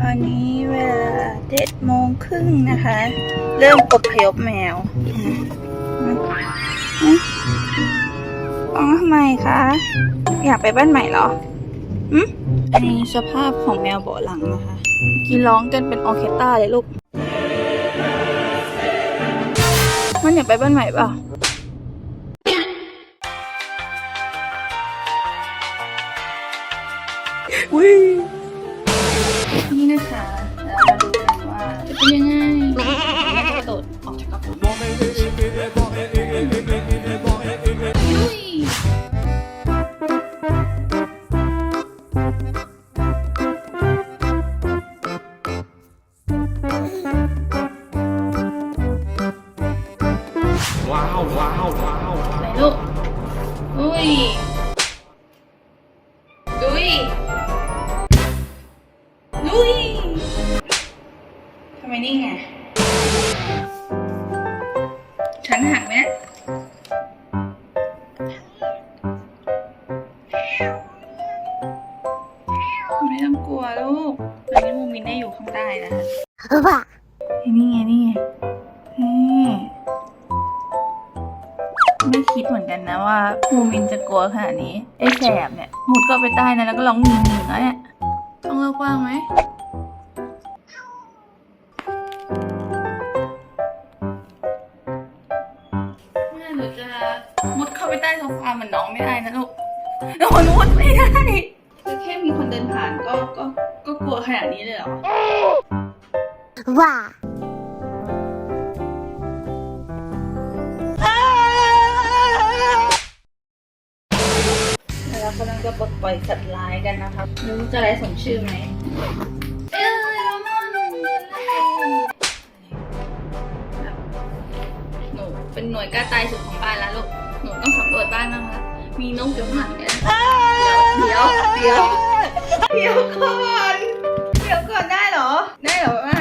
ตอนนี้เวลาเจ็ดโมงครึ่งนะคะ เริ่มอบพยพแมวอืมอืมร้องทำไมคะ อยากไปบ้านใหม่เหรออันนี้สภาพของแมวเบาะหลังนะคะกินร้องกันเป็นออเคสตราเลยลูก มันอยากไปบ้านใหม่เปล่านี่ นะคะแล้วเราดูกันว่าจะเป็นยังไงแม่จะกระโดดออกจากกระปุกยุยไหนลูกอุ้ยดุย ดุยทำไมนี่ไงฉันหักเนี่ยไม่ต้องกลัวลูกตอนนี้มูมินได้อยู่ข้างใต้นะคะนี่ไงนี่ไงนี่ไม่คิดเหมือนกันนะว่ามูมินจะกลัวขนาดนี้ไอ้แสบเนี่ยมุดก็ไปใต้นะแล้วก็ร้องหนีหนีแล้วเนี่ย ต้องเลิกว่างไหมแม่หนูจะมุดเข้าไปใต้โซฟาเหมือนน้องไม่ได้นะลูกหนูมุดไม่ได้คือแค่มีคนเดินผ่านก็ก็ก็กลัวขนาดนี้เลยเหรอ Wow. แล้วเรากำลังจะปลดปล่อยสัตว์ร้ายกันนะครับไม่รู้จะอะไรสมชื่อไหมเอ้ยมามอนหนูเป็นหน่วยกล้าตายสุดของบ้านแล้วลูกหนูต้องสำรวจบ้านบ้างละมีนกอยู่ข้างหลังเนี่ยเดี๋ยวเดี๋ยวเดี๋ยวเดี๋ยวก่อนเดี๋ยวก่อนได้เหรอได้เหรอ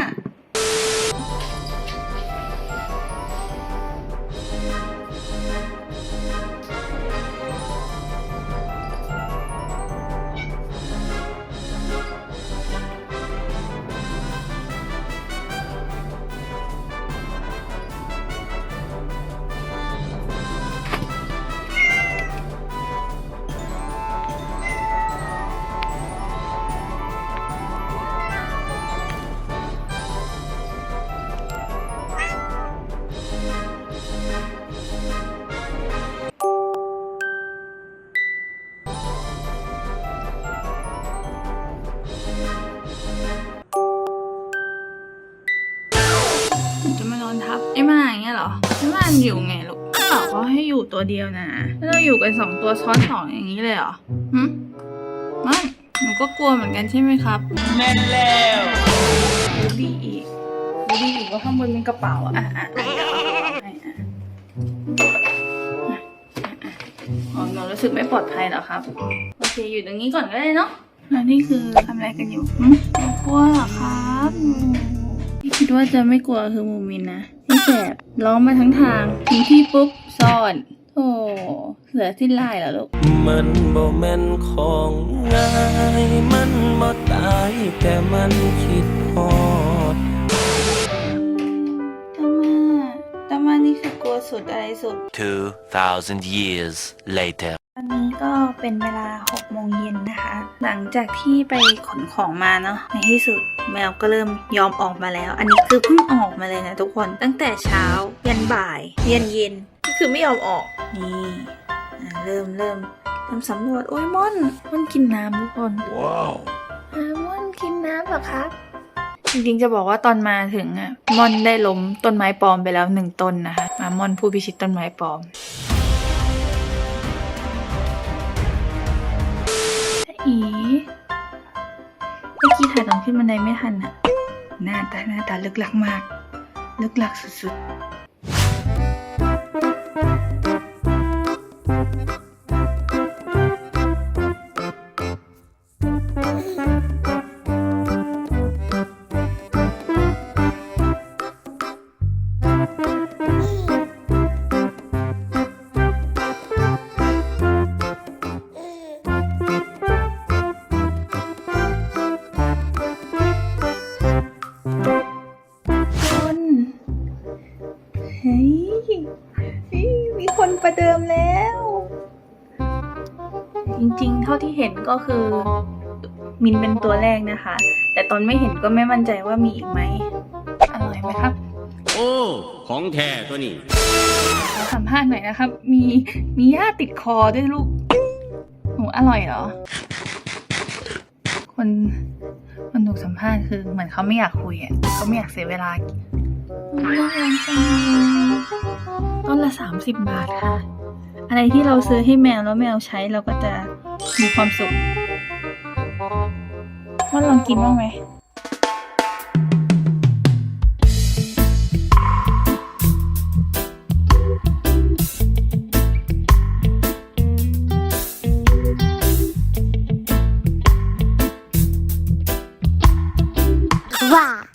รอไอ้หมามันอยู่ไงลูกบอกเขาให้อยู่ตัวเดียวนะแล้วเราอยู่กันสองตัวซ้อนสองอย่างนี้เลยเหรอหึมันหนูก็กลัวเหมือนกันใช่ไหมครับแม่นแล้วบูลลี่อีกบูลลี่อีกว่าข้างบนเป็นกระเป๋าอะอะอะอะอะอ๋อหนูรู้สึกไม่ปลอดภัยเหรอครับ โอเคอยู่ตรงนี้ก่อนก็ได้เนาะแล้วนี่คือทำอะไรกันอยู่หึกลัวเหรอครับอืมที่คิดว่าจะไม่กลัวคือมูมินนะ นี่แสบร้องมาทั้งทางถึงที่ปุ๊บซ่อนโอ้เหลือสิ้นลายเหรอลูก มันบ่แม่นของง่าย มันบ่ตายแต่มันคิดฮอดตามาตามานี่คือกลัวสุดอะไรสุด 2,000 years later. ตอนนี้ก็เป็นเวลา6 โมงเย็นนะคะ หลังจากที่ไปขนของมาเนาะในที่สุดแมวก็เริ่มยอมออกมาแล้ว อันนี้คือเพิ่งออกมาเลยนะทุกคนตั้งแต่เช้า ยันบ่ายเย็นเย็นก็คือไม่ยอมออกนี่อะเริ่มเริ่มเริ่มสำรวจโอ้ยม่อนม่อนกินน้ำทุกคนว้าวอ่าม่อนกินน้ำเหรอครับจริงๆจะบอกว่าตอนมาถึงอะม่อนได้ล้มต้นไม้ปลอมไปแล้วหนึ่งต้นนะคะมาม่อนผู้พิชิตต้นไม้ปลอม อีเมื่อกี้ถ่ายตอนขึ้นบันไดไม่ทันอะหน้าตาหน้าตาลึกลักมาก ลึกลักสุด ประเดิมแล้ว จริงๆ เท่าที่เห็นก็คือมินเป็นตัวแรกนะคะ แต่ตอนไม่เห็นก็ไม่มั่นใจว่ามีอีกไหมอร่อยไหมครับ โอ้ ของแท้ตัวนี้ขอสัมภาษณ์หน่อยนะครับ มีมีหญ้าติดคอด้วยลูก หนูอร่อยเหรอ คนคนถูกสัมภาษณ์คือเหมือนเขาไม่อยากคุยอะเขาไม่อยากเสียเวลา น่ารักจังเลยต้นละสามสิบบาทค่ะ อะไรที่เราซื้อให้แมวแล้วแมวใช้เราก็จะมีความสุขว่าลองกินบ้างไหม哇！